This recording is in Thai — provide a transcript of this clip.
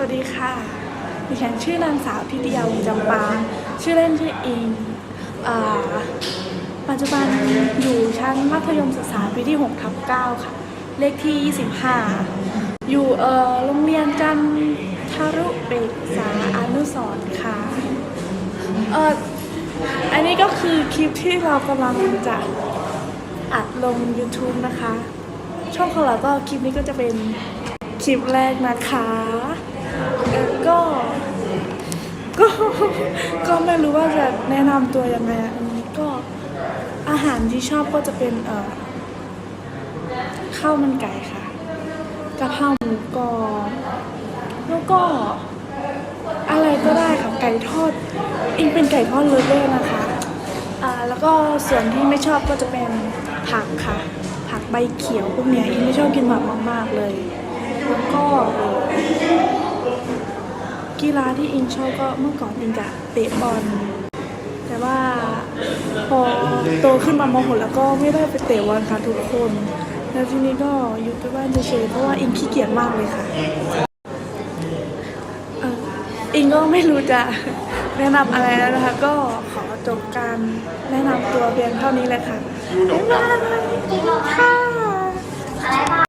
วัสดีค่ะดิฉันชื่อนางสาวทิติยาวงจำปา ชื่อเล่นชื่ออิงปัจจุบันอยู่ชั้นมัธยมศึกษาปีที่6ทับ9ค่ะ เลขที่ 25 อยู่เอ่โรงเรียนจันทรุเบกษาอนุสรณ์ค่ะเอออันนี้ก็คือคลิปที่เรากำลังจะอัดลง YouTube นะคะ ช่องของเราก็คลิปนี้ก็จะเป็นคลิปแรกนะคะ ก็ก็ก็ไม่รู้ว่าจะแนะนำตัวยังไงอันนี้ก็อาหารที่ชอบก็จะเป็นเอ่อข้าวมันไก่ค่ะกะเพราหมูกรอบแล้วก็อะไรก็ได้ค่ะไก่ทอดอิงเป็นไก่ทอดเลเวอร์นะคะอ่าแล้วก็ส่วนที่ไม่ชอบก็จะเป็นผักค่ะ ผักใบเขียวพวกเนี้ยอิงไม่ชอบกินผักมากๆเลย แล้วก็ กีฬาที่อิงชอบก็เมื่อก่อนอิงจะเตะบอลแต่ว่าพอโตขึ้นมามหกแล้วก็ไม่ได้ไปเตะบอลค่ะทุกคน แล้วทีนี้ก็อยู่ไปบ้านเฉยๆเพราะว่าอิงขี้เกียจมากเลยค่ะอิงก็ไม่รู้จะแนะนำอะไรแล้วนะคะ ก็ขอจบการแนะนำตัวเพียงเท่านี้เลยค่ะบ๊ายบายค่ะ